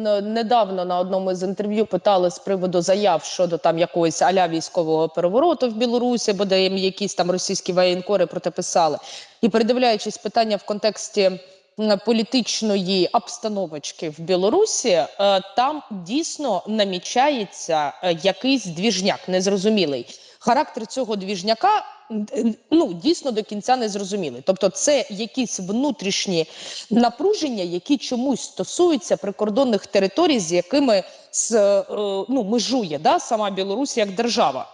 Недавно на одному з інтерв'ю питали з приводу заяв щодо там якогось аля військового перевороту в Білорусі, бо де їм якісь там російські воєнкори про те писали. І передивляючись питання в контексті політичної обстановочки в Білорусі, е, там дійсно намічається е, якийсь двіжняк незрозумілий. Характер цього двіжняка ну дійсно до кінця не зрозумілий. Тобто, це якісь внутрішні напруження, які чомусь стосуються прикордонних територій, з якими з, е, ну, межує да, сама Білорусь як держава.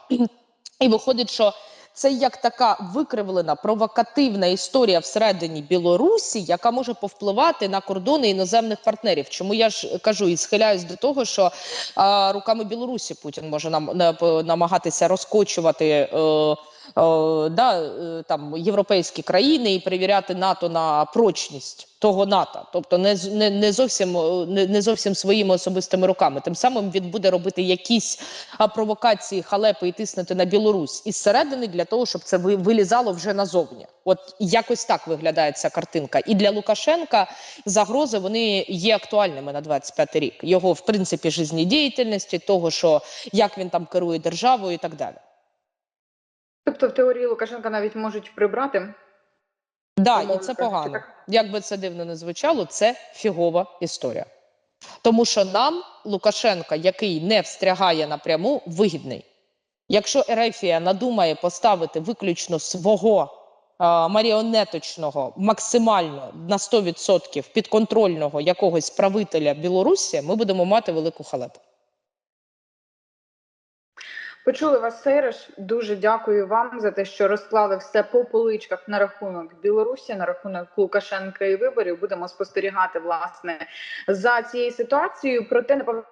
І виходить, що це як така викривлена провокативна історія всередині Білорусі, яка може повпливати на кордони іноземних партнерів. Чому я ж кажу і схиляюсь до того, що а, руками Білорусі Путін може нам намагатися розкочувати. Е, да, е, там європейські країни і перевіряти НАТО на прочність того НАТО, тобто не не, не зовсім е, не, не зовсім своїми особистими руками. Тим самим він буде робити якісь провокації, халепи і тиснути на Білорусь із середини для того, щоб це вилізало вже назовні. От якось так виглядає ця картинка. І для Лукашенка загрози вони є актуальними на 25 рік. Його в принципі жизнедіяльності, того, що як він там керує державою і так далі. Тобто, в теорії Лукашенка навіть можуть прибрати. Да, і це погано. Як би це дивно не звучало, це фігова історія. Тому що нам Лукашенка, який не встрягає напряму, вигідний. Якщо Ерефія надумає поставити виключно свого а, маріонеточного, максимально на 100% підконтрольного якогось правителя Білорусі, ми будемо мати велику халепу. Почули вас, Сереж. Дуже дякую вам за те, що розклали все по поличках на рахунок Білорусі, на рахунок Лукашенка і виборів. Будемо спостерігати власне за цією ситуацією. Проте напевно.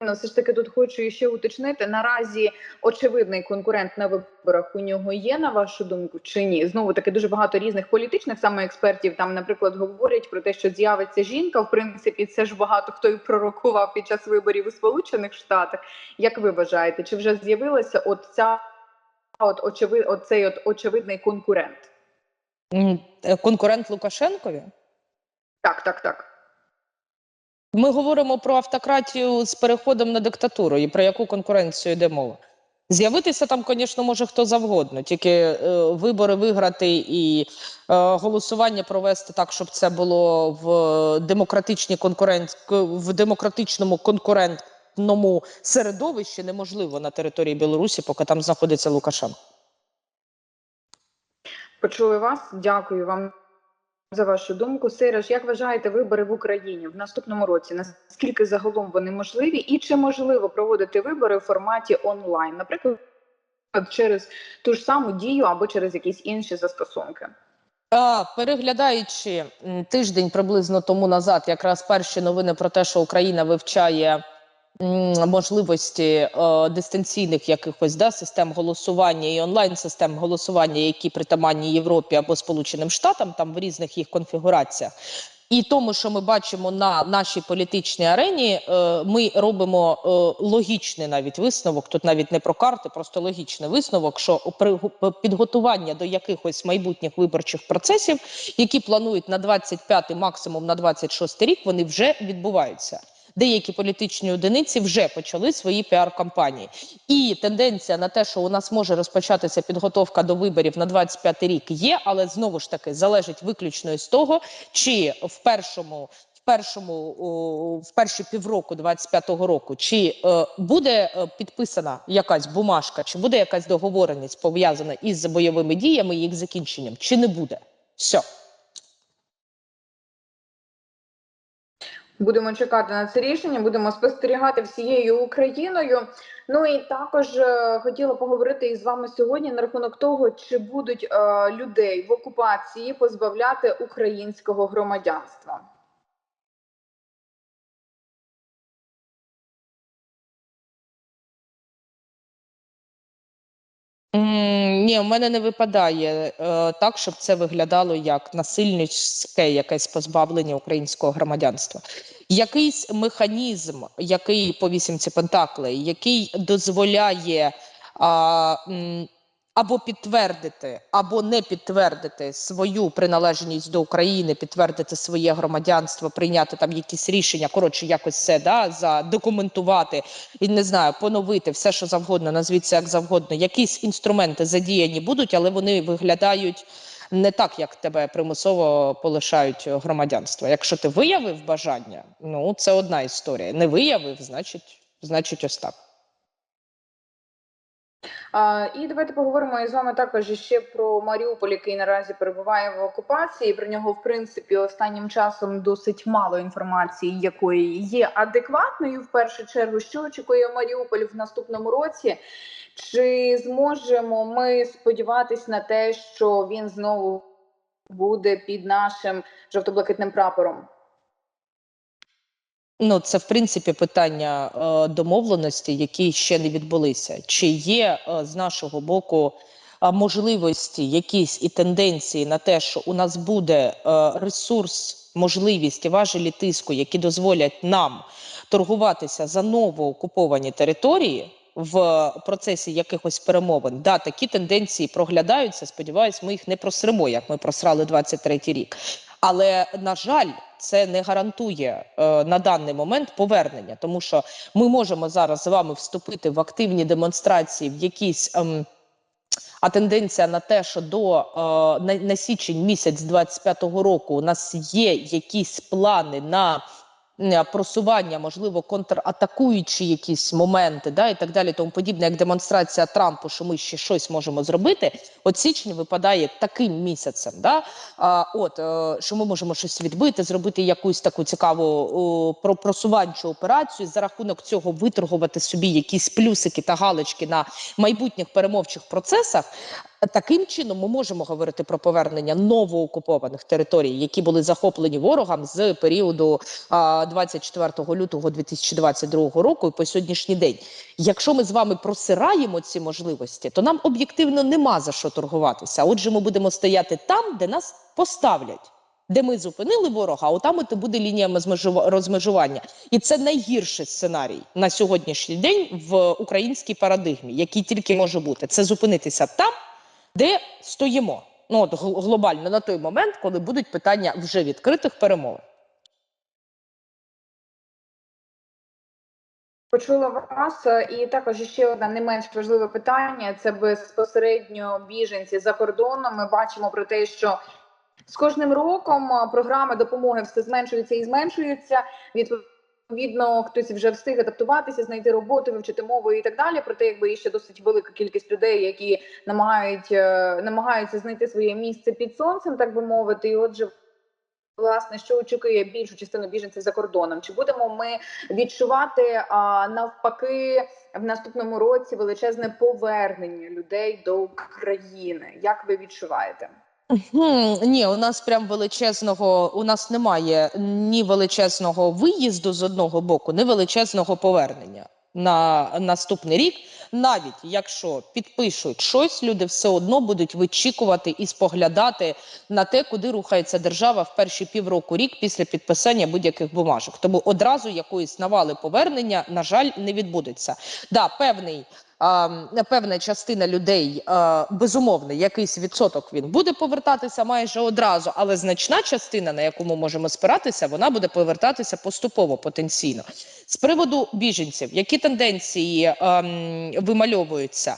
Все ж таки тут хочу ще уточнити. Наразі очевидний конкурент на виборах у нього є, на вашу думку, чи ні? Знову таки дуже багато різних політичних саме експертів там, наприклад, говорять про те, що з'явиться жінка. В принципі, це ж багато хто і пророкував під час виборів у Сполучених Штатах. Як ви вважаєте, чи вже з'явилася от ця от очевид, оцей от очевидний конкурент? Е, Конкурент Лукашенкові? Так, так, так. Ми говоримо про автократію з переходом на диктатуру і про яку конкуренцію йде мова. З'явитися там, звісно, може хто завгодно, тільки е, вибори виграти і е, голосування провести так, щоб це було в демократичній конкурент в демократичному конкурентному середовищі неможливо на території Білорусі, поки там знаходиться Лукашенко. Почули вас. Дякую вам за вашу думку. Сейраж, як вважаєте вибори в Україні в наступному році? Наскільки загалом вони можливі, і чи можливо проводити вибори в форматі онлайн, наприклад, через ту ж саму дію або через якісь інші застосунки? Переглядаючи тиждень приблизно тому назад, якраз перші новини про те, що Україна вивчає можливості е, дистанційних якихось да, систем голосування і онлайн систем голосування, які притаманні Європі або Сполученим Штатам, там в різних їх конфігураціях. І тому, що ми бачимо на нашій політичній арені, е, ми робимо е, логічний навіть висновок. Тут навіть не про карти, просто логічний висновок, що при підготування до якихось майбутніх виборчих процесів, які планують на 25 максимум на 26 рік, вони вже відбуваються. Деякі політичні одиниці вже почали свої піар-кампанії, і тенденція на те, що у нас може розпочатися підготовка до виборів на 25 рік, є, але знову ж таки залежить виключно з того, чи в першому. Першому в перші півроку 25-го року, чи е, буде е, підписана якась бумажка, чи буде якась договореність пов'язана із бойовими діями і їх закінченням, чи не буде? Все. Будемо чекати на це рішення, будемо спостерігати всією Україною. Ну і також е, хотіла поговорити із вами сьогодні на рахунок того, чи будуть е, людей в окупації позбавляти українського громадянства. Ні, в мене не випадає е, так, щоб це виглядало як насильницьке якесь позбавлення українського громадянства. Якийсь механізм, який по вісімці Пентаклей, який дозволяє а, м, або підтвердити, або не підтвердити свою приналежність до України, підтвердити своє громадянство, прийняти там якісь рішення, коротше, якось це да, задокументувати і не знаю, поновити все, що завгодно, назвіть це як завгодно. Якісь інструменти задіяні будуть, але вони виглядають не так, як тебе примусово полишають громадянство. Якщо ти виявив бажання, ну це одна історія. Не виявив, значить, значить, ось так. І давайте поговоримо із вами також ще про Маріуполь, який наразі перебуває в окупації. Про нього, в принципі, останнім часом досить мало інформації, якої є адекватною. В першу чергу, що очікує Маріуполь в наступному році. Чи зможемо ми сподіватись на те, що він знову буде під нашим жовто-блакитним прапором? Ну, це в принципі питання е, домовленості, які ще не відбулися. Чи є е, з нашого боку е, можливості, якісь і тенденції на те, що у нас буде е, ресурс, можливість і важелі тиску, які дозволять нам торгуватися за новоокуповані території в процесі якихось перемовин? Да, такі тенденції проглядаються. Сподіваюсь, ми їх не просремо, як ми просрали 23-й рік. Але на жаль, це не гарантує е, на даний момент повернення, тому що ми можемо зараз з вами вступити в активні демонстрації, в якісь. Е, а тенденція на те, що до е, на, на січень місяць 25-го року у нас є якісь плани на просування, можливо, контратакуючі якісь моменти, да, і так далі, тому подібне, як демонстрація Трампу, що ми ще щось можемо зробити. От січень випадає таким місяцем, да, а, от е, що ми можемо щось відбити, зробити якусь таку цікаву о, просуванчу операцію, за рахунок цього виторгувати собі якісь плюсики та галочки на майбутніх перемовчих процесах. Таким чином ми можемо говорити про повернення новоокупованих територій, які були захоплені ворогом з періоду а, 24 лютого 2022 року і по сьогоднішній день. Якщо ми з вами просираємо ці можливості, то нам об'єктивно нема за що торгуватися. Отже, ми будемо стояти там, де нас поставлять. Де ми зупинили ворога, а отам от і буде лінія розмежування, і це найгірший сценарій на сьогоднішній день в українській парадигмі, який тільки може бути. Це зупинитися там, де стоїмо. Ну от глобально на той момент, коли будуть питання вже відкритих перемовин. Почула вас е, і також ще одне не менш важливе питання: це безпосередньо біженці за кордоном. Ми бачимо про те, що з кожним роком е, програми допомоги все зменшуються і зменшуються. Відповідно, хтось вже встиг адаптуватися, знайти роботу, вивчити мову і так далі. Проте, якби ще досить велика кількість людей, які намагають е, намагаються знайти своє місце під сонцем, так би мовити. І отже, власне, що очікує більшу частину біженців за кордоном? Чи будемо ми відчувати а, навпаки в наступному році величезне повернення людей до України? Як ви відчуваєте? Ні, у нас прям величезного, у нас немає ні величезного виїзду з одного боку, ні величезного повернення на наступний рік. Навіть якщо підпишуть щось, люди все одно будуть вичікувати і споглядати на те, куди рухається держава в перші півроку рік після підписання будь-яких бумажок. Тому одразу якоїсь навали повернення, на жаль, не відбудеться. Да, певний. Певна частина людей, безумовно, якийсь відсоток він буде повертатися майже одразу, але значна частина, на яку ми можемо спиратися, вона буде повертатися поступово потенційно. З приводу біженців, які тенденції ем, вимальовуються?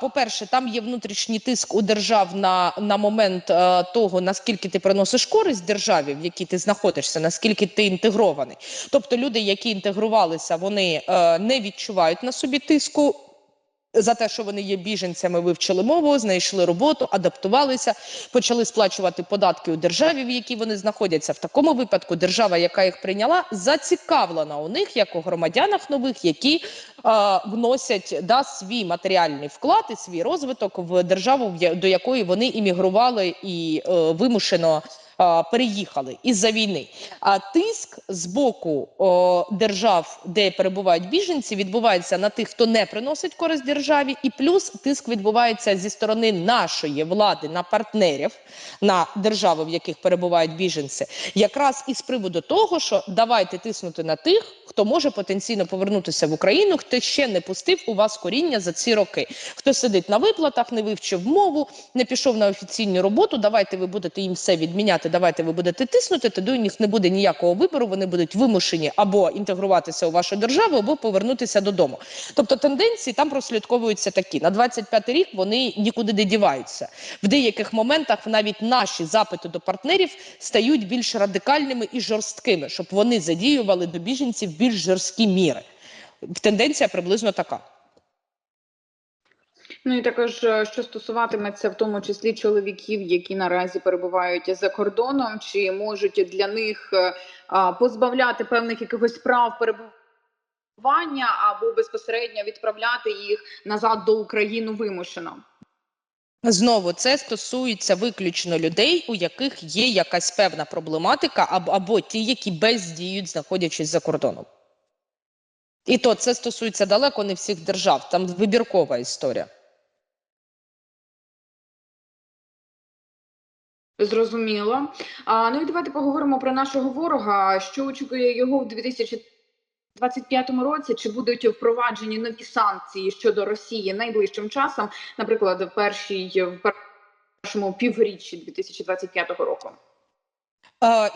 По-перше, там є внутрішній тиск у держав на, на момент е, того, наскільки ти приносиш користь державі, в якій ти знаходишся, наскільки ти інтегрований. Тобто люди, які інтегрувалися, вони е, не відчувають на собі тиску. За те, що вони є біженцями, вивчили мову, знайшли роботу, адаптувалися, почали сплачувати податки у державі, в якій вони знаходяться. В такому випадку держава, яка їх прийняла, зацікавлена у них як у громадянах нових, які е, вносять да, свій матеріальний вклад і свій розвиток в державу, до якої вони іммігрували і е, вимушено переїхали із-за війни. А тиск з боку держав, де перебувають біженці, відбувається на тих, хто не приносить користь державі, і плюс тиск відбувається зі сторони нашої влади на партнерів, на держави, в яких перебувають біженці, якраз із приводу того, що давайте тиснути на тих, хто може потенційно повернутися в Україну, хто ще не пустив у вас коріння за ці роки, хто сидить на виплатах, не вивчив мову, не пішов на офіційну роботу. Давайте ви будете їм все відміняти. Давайте ви будете тиснути. Тоді у них не буде ніякого вибору. Вони будуть вимушені або інтегруватися у вашу державу, або повернутися додому. Тобто тенденції там прослідковуються такі. На 25 рік вони нікуди не діваються. В деяких моментах навіть наші запити до партнерів стають більш радикальними і жорсткими, щоб вони задіювали до біженців більш жорсткі міри. Тенденція приблизно така. Ну і також е, що стосуватиметься в тому числі чоловіків, які наразі перебувають за кордоном, чи можуть для них е, позбавляти певних якихось прав перебування або безпосередньо відправляти їх назад до України вимушено. Знову це стосується виключно людей, у яких є якась певна проблематика, або, або ті, які бездіють, знаходячись за кордоном. І то це стосується далеко не всіх держав, там вибіркова історія. Зрозуміло. А, ну і давайте поговоримо про нашого ворога. Що очікує його в 2025 році? Чи будуть впроваджені нові санкції щодо Росії найближчим часом, наприклад, в першій в першому півріччі 2025 року?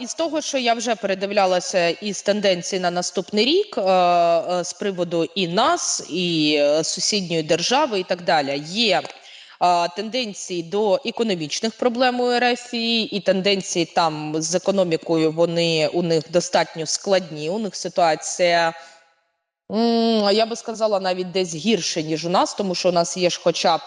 Із того, що я вже передивлялася із тенденцій на наступний рік з приводу і нас, і е, сусідньої держави, і так далі, є тенденції до економічних проблем у РФ, і тенденції там з економікою вони у них достатньо складні. У них ситуація. Я би сказала навіть десь гірше ніж у нас, тому що у нас є ж, хоча б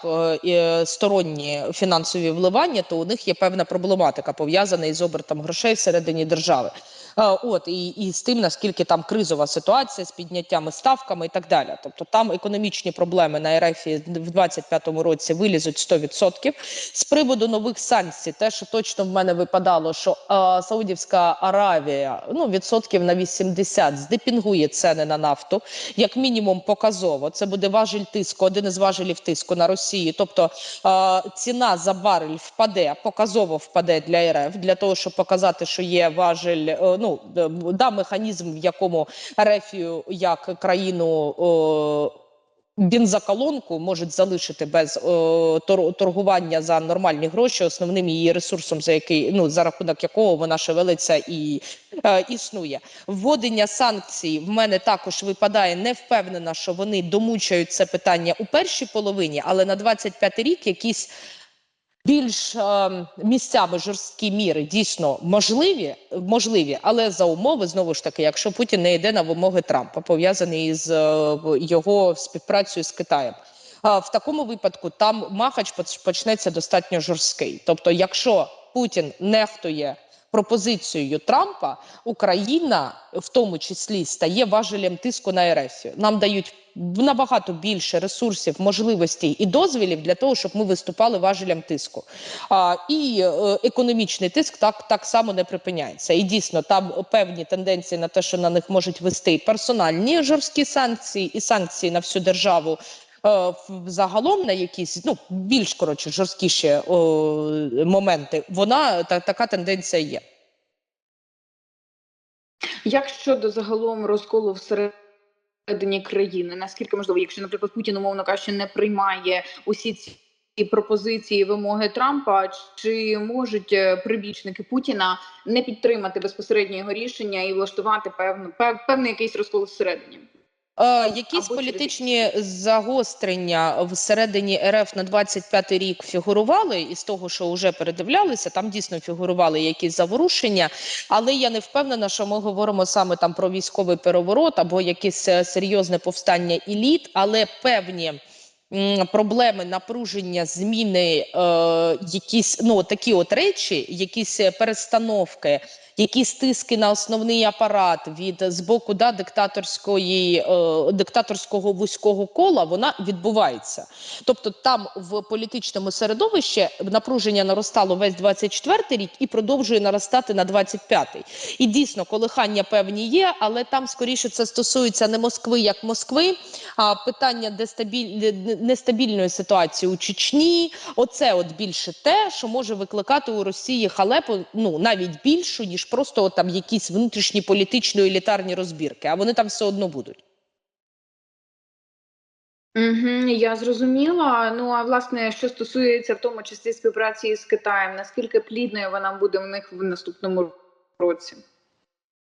е, сторонні фінансові вливання, то у них є певна проблематика пов'язана із обертом грошей всередині держави. Е, От і, і з тим наскільки там кризова ситуація з підняттями ставками і так далі. Тобто там економічні проблеми на РФ в 25-му році вилізуть 100%. З приводу нових санкцій, те, що точно в мене випадало, що е, Саудівська Аравія ну відсотків на 80 здепінгує ціни на нафту, як мінімум показово. Це буде важель тиску, один із важелів тиску на Росії. Тобто е, ціна за барель впаде, показово впаде для РФ, для того, щоб показати, що є важель. е, ну е, да, механізм, в якому Рефію як країну. е, Бензоколонку можуть залишити без е, тор- торгування за нормальні гроші, основним її ресурсом, за який ну за рахунок якого вона шевелиться і е, існує. Вводення санкцій в мене також випадає. Не впевнена, що вони домучають це питання у першій половині, але на 25 рік якісь більш е, місцями жорсткі міри дійсно можливі, можливі, але за умови знову ж таки, якщо Путін не йде на вимоги Трампа, пов'язані з е, його співпрацею з Китаєм. А в такому випадку там махач почнеться достатньо жорсткий. Тобто, якщо Путін нехтує пропозицією Трампа, Україна в тому числі стає важелем тиску на РФ. Нам дають набагато більше ресурсів, можливостей і дозвілів для того, щоб ми виступали важелем тиску. А, і е, економічний тиск так, так само не припиняється. І дійсно там певні тенденції на те, що на них можуть вести персональні жорсткі санкції, і санкції на всю державу. Е, Загалом на якісь ну більш коротше жорсткіші моменти, вона та така тенденція є. Як щодо загалом розколу всередині країни, наскільки можливо, якщо, наприклад, Путін, умовно кажучи, не приймає усі ці пропозиції, вимоги Трампа, чи можуть е, прибічники Путіна не підтримати безпосередньо його рішення і влаштувати певну пев- певний якийсь розкол всередині? Е, якісь Або через політичні загострення всередині РФ на 25 рік фігурували, і з того, що вже передивлялися, там дійсно фігурували якісь заворушення. Але я не впевнена, що ми говоримо саме там про військовий переворот або якесь е, серйозне повстання еліт, але певні. Проблеми напруження, зміни, е, якісь ну такі от речі, якісь перестановки, якісь тиски на основний апарат від з боку да, диктаторської е, диктаторського вузького кола, вона відбувається. Тобто, там в політичному середовищі напруження наростало весь 24-й рік і продовжує наростати на 25-й. І дійсно колихання певні є, але там скоріше це стосується не Москви як Москви, а питання дестабіль... нестабільної ситуації у Чечні. Оце от більше те, що може викликати у Росії халепу, ну навіть більшу, ніж просто от, там якісь внутрішні політично елітарні розбірки, а вони там все одно будуть. Угу, я зрозуміла. Ну а власне, що стосується в тому числі співпраці з Китаєм, наскільки плідною вона буде в них в наступному році?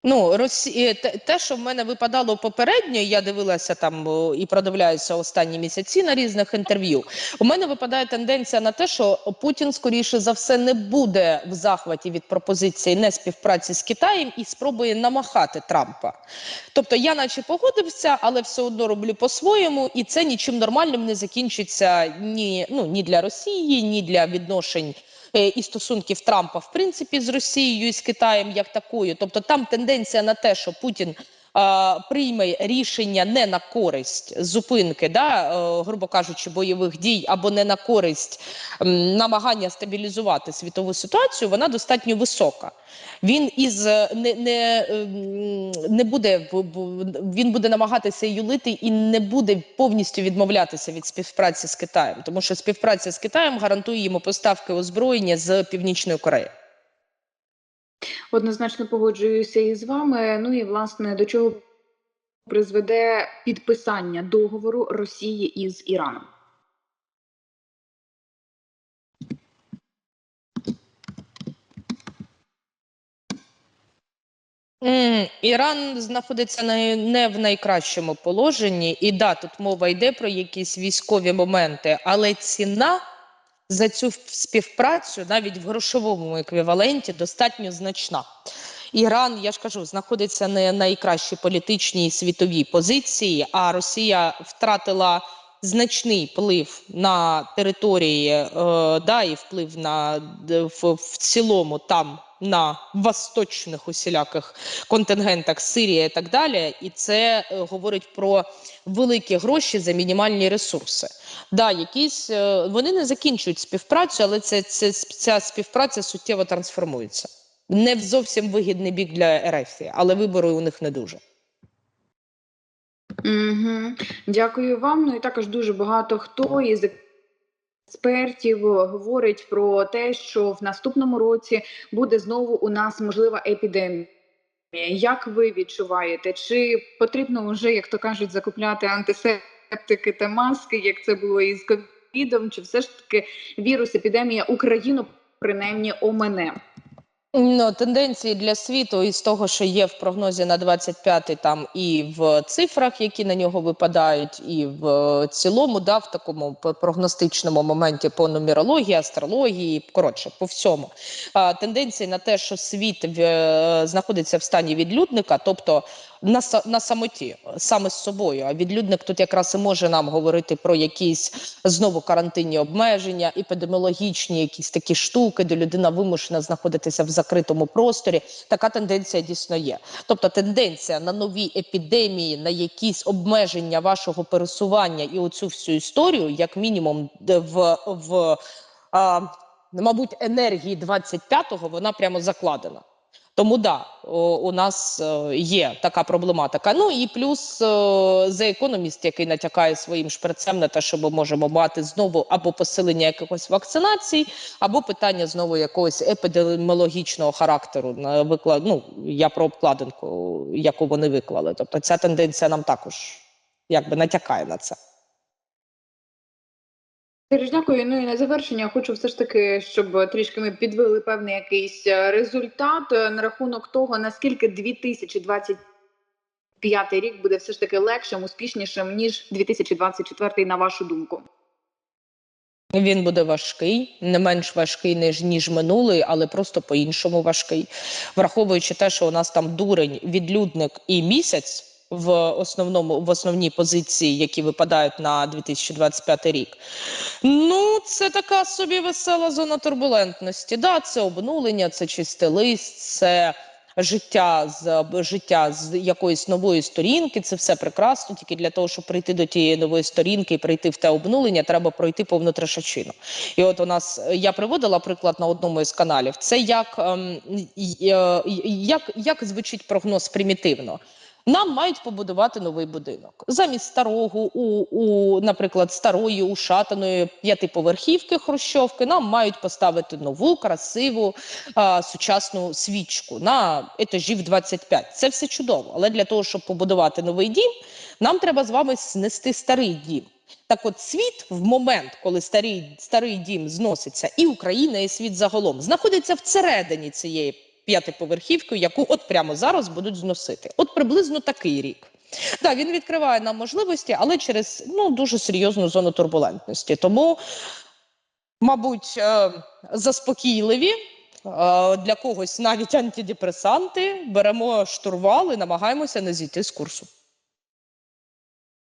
Ну, Росі... те, те, що в мене випадало попередньо, я дивилася там і продивляюся останні місяці на різних інтерв'ю. У мене випадає тенденція на те, що Путін, скоріше за все, не буде в захваті від пропозиції не співпраці з Китаєм і спробує намахати Трампа. Тобто, я, наче погодився, але все одно роблю по-своєму, і це нічим нормальним не закінчиться ні, ну, ні для Росії, ні для відношень е, і стосунків Трампа в принципі з Росією і з Китаєм як такою. Тобто там тенденція на те, що Путін прийме рішення не на користь зупинки, да, е, грубо кажучи, бойових дій або не на користь намагання стабілізувати світову ситуацію, вона достатньо висока. Він із е, не, не, ем, не буде він буде намагатися юлити і не буде повністю відмовлятися від співпраці з Китаєм, тому що співпраця з Китаєм гарантує йому поставки озброєння з Північної Кореї. Однозначно погоджуюся із вами. Ну і власне до чого призведе підписання договору Росії із Іраном? Іран знаходиться не в найкращому положенні, і да, тут мова йде про якісь військові моменти, але ціна за цю співпрацю навіть в грошовому еквіваленті достатньо значна. Іран, я ж кажу, знаходиться не на найкращій політичній світовій позиції, а Росія втратила значний вплив на території, е, да, і вплив на в, в цілому там на восточних усіляких контингентах Сирія і так далі. І це е, говорить про великі гроші за мінімальні ресурси. Да, якісь е, вони не закінчують співпрацю, але це, це ця співпраця суттєво трансформується. Не зовсім вигідний бік для РФ, але вибори у них не дуже. Угу. Дякую вам. Ну і також дуже багато хто із експертів говорить про те, що в наступному році буде знову у нас можлива епідемія. Як ви відчуваєте? Чи потрібно вже, як то кажуть, закупляти антисептики та маски, як це було із ковідом? Чи все ж таки вірус, епідемія Україну принаймні омене? Ну, тенденції для світу із того, що є в прогнозі на 25-й, там і в цифрах, які на нього випадають, і в цілому, да, в такому прогностичному моменті по нумерології, астрології, коротше, по всьому. А, тенденції на те, що світ в, е, знаходиться в стані відлюдника, тобто на, на самоті, саме з собою. А відлюдник тут якраз і може нам говорити про якісь знову карантинні обмеження, епідеміологічні якісь такі штуки, де людина вимушена знаходитися в закритому просторі. Така тенденція дійсно є. Тобто тенденція на нові епідемії, на якісь обмеження вашого пересування і оцю всю історію, як мінімум, в, в а, мабуть, енергії 25-го вона прямо закладена. Тому да, у нас е, є така проблематика. Ну і плюс е, The Economist, який натякає своїм шперцем на те, що ми можемо мати знову або посилення якихось вакцинацій, або питання знову якогось епідеміологічного характеру. Ну, я про обкладинку, яку вони виклали. Тобто ця тенденція нам також якби натякає на це. Дуже Дякую. Ну і на завершення хочу все ж таки, щоб трішки ми підвели певний якийсь е, результат е, на рахунок того, наскільки 2025 рік буде все ж таки легшим, успішнішим ніж 2024, на вашу думку. Він буде важкий, не менш важкий ніж ніж минулий, але просто по-іншому важкий, враховуючи те, що у нас там дурень, відлюдник і місяць в основному в основній позиції, які випадають на 2025 рік. Ну, це така собі весела зона турбулентності. Да, це обнулення, це чистий лист, це життя з життя з якоїсь нової сторінки. Це все прекрасно. Тільки для того, щоб прийти до тієї нової сторінки і прийти в те обнулення, треба пройти повну трешачину. І от у нас я приводила приклад на одному із каналів. Це як, ем, е, як, як звучить прогноз примітивно. Нам мають побудувати новий будинок замість старого, у, у наприклад, старої ушатаної п'ятиповерхівки хрущовки. Нам мають поставити нову, красиву, а, сучасну свічку на етажів 25. Це все чудово. Але для того, щоб побудувати новий дім, нам треба з вами знести старий дім. Так, от світ в момент, коли старий, старий дім зноситься, і Україна, і світ загалом знаходиться всередині цієї п'ятиповерхівки, яку от прямо зараз будуть зносити. От приблизно такий рік. Так, він відкриває нам можливості, але через ну дуже серйозну зону турбулентності. Тому, мабуть, е, заспокійливі. е, Для когось навіть антидепресанти беремо штурвал і намагаємося не зійти з курсу.